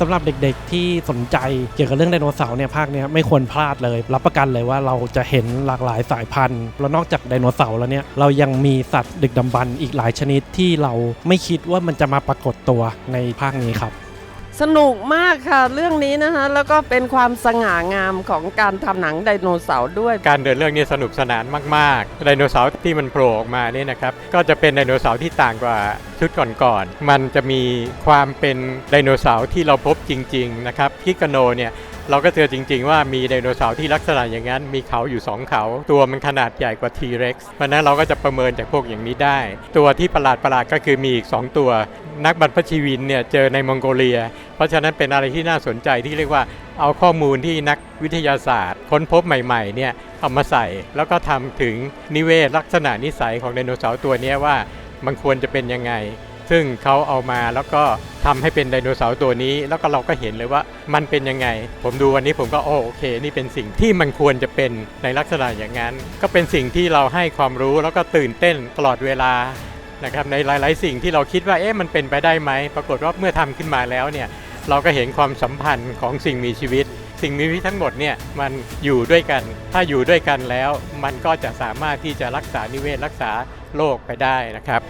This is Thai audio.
สำหรับเด็กๆที่สนใจเกี่ยวกับเรื่องไดโนเสาร์เนี่ยภาคเนี้ยไม่ควรพลาดเลย รับประกันเลยว่าเราจะเห็นหลากหลายสายพันธุ์แล้วนอกจากไดโนเสาร์แล้วเนี่ยเรายังมีสัตว์ดึกดำบรรพ์อีกหลายชนิดที่เราไม่คิดว่ามันจะมาปรากฏตัวในภาคนี้ครับ สนุกมากค่ะเรื่องนี้นะคะแล้วก็เป็นความสง่างามของการทำหนังไดโนเสาร์ด้วย การเดินเรื่องนี้สนุกสนานมากๆไดโนเสาร์ที่มันโผล่ออกมาเนี่ยนะครับก็จะเป็นไดโนเสาร์ที่ต่างกว่าชุดก่อนๆมันจะมีความเป็นไดโนเสาร์ที่เราพบจริง ๆ นะครับกิกโนเนี่ยเราก็เจอจริง ๆ ว่ามีไดโนเสาร์ที่ลักษณะอย่างนั้น มีเขาอยู่ 2 เขา ตัวมันขนาดใหญ่กว่า T-Rex เพราะนั้นเราก็จะประเมินจากพวกอย่างนี้ได้ ตัวที่ประหลาดประหลาดๆก็คือมีอีก 2 ตัว นักบรรพชีวินเนี่ยเจอในมองโกเลีย เพราะฉะนั้นเป็นอะไรที่น่าสนใจที่เรียกว่าเอาข้อมูลที่นักวิทยาศาสตร์ ค้นพบใหม่ๆเนี่ยเอามาใส่ แล้วก็ทำถึงนิเวศลักษณะนิสัยของไดโนเสาร์ตัวนี้ว่ามันควรจะเป็นยังไง ซึ่งเขาเอามาแล้วก็ทำให้เป็นไดโนเสาร์ตัวนี้ แล้วก็เราก็เห็นเลยว่ามันเป็นยังไง ผมดูวันนี้ผมก็โอโอเค นี่เป็นสิ่งที่มันควรจะเป็นในลักษณะอย่างนั้น ก็เป็นสิ่งที่เราให้ความรู้แล้วก็ตื่นเต้นตลอดเวลา นะครับในหลาย ๆ สิ่งที่เราคิดว่าเอ๊ะมันเป็นไปได้ไหมปรากฏว่าเมื่อทำขึ้นมาแล้วเนี่ยเราก็เห็นความสัมพันธ์ของสิ่งมีชีวิต สิ่งมีชีวิตทั้งหมดเนี่ยมันอยู่ด้วยกัน ถ้าอยู่ด้วยกันแล้ว มันก็จะสามารถที่จะรักษานิเวศรักษาโลกไปได้นะครับ